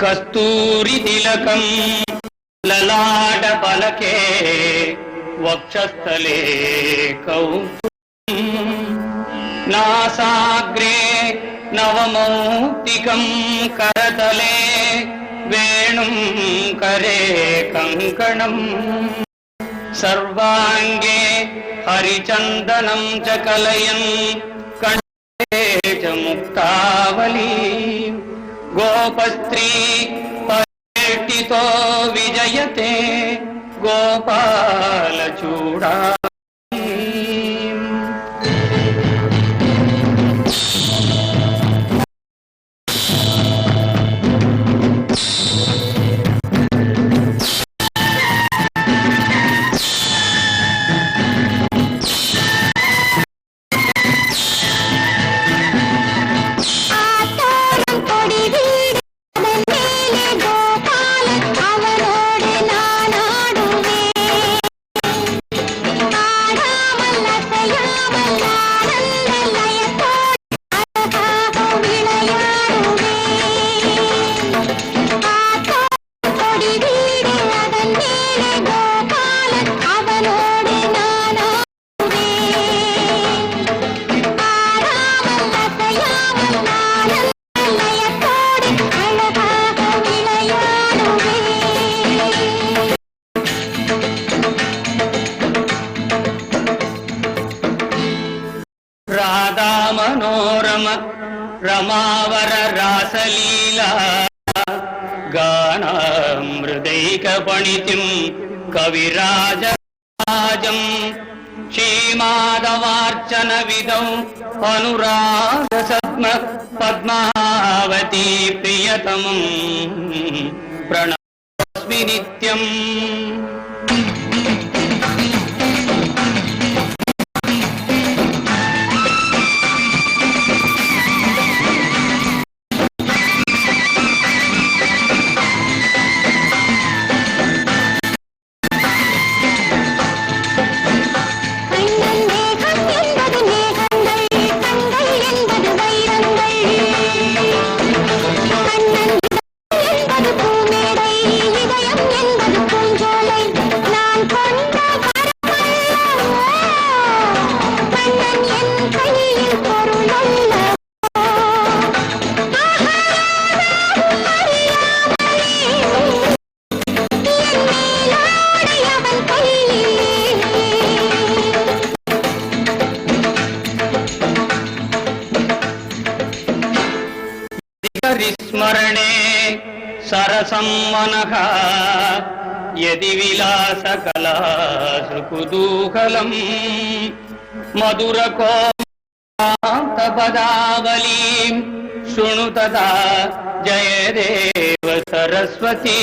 కస్తూరి తిలకం లలాట పలకే వక్షస్థలే కౌస్తుభం నాసాగ్రే నవమౌక్తికం కరతలే వేణుం కరే కంకణం సర్వాంగే హరిచందనం చ కలయన్ కంఠే చ ముక్తావళీ గోపస్త్రీ పరివేష్టితో విజయతే గోపాల ராதா மனோரம ரமாவர ராசலீலா गानामृदैकपणितिम् कविराजराजम् श्रीमाधवार्चनविदौ अनुरागसद्म पद्मावती प्रियतमम् प्रण హరిస్మరణే సరసం మనః యది విలాస కళాసు కుతూహలం మధుర పదావలీం శృణు తదా జయదేవ సరస్వతీ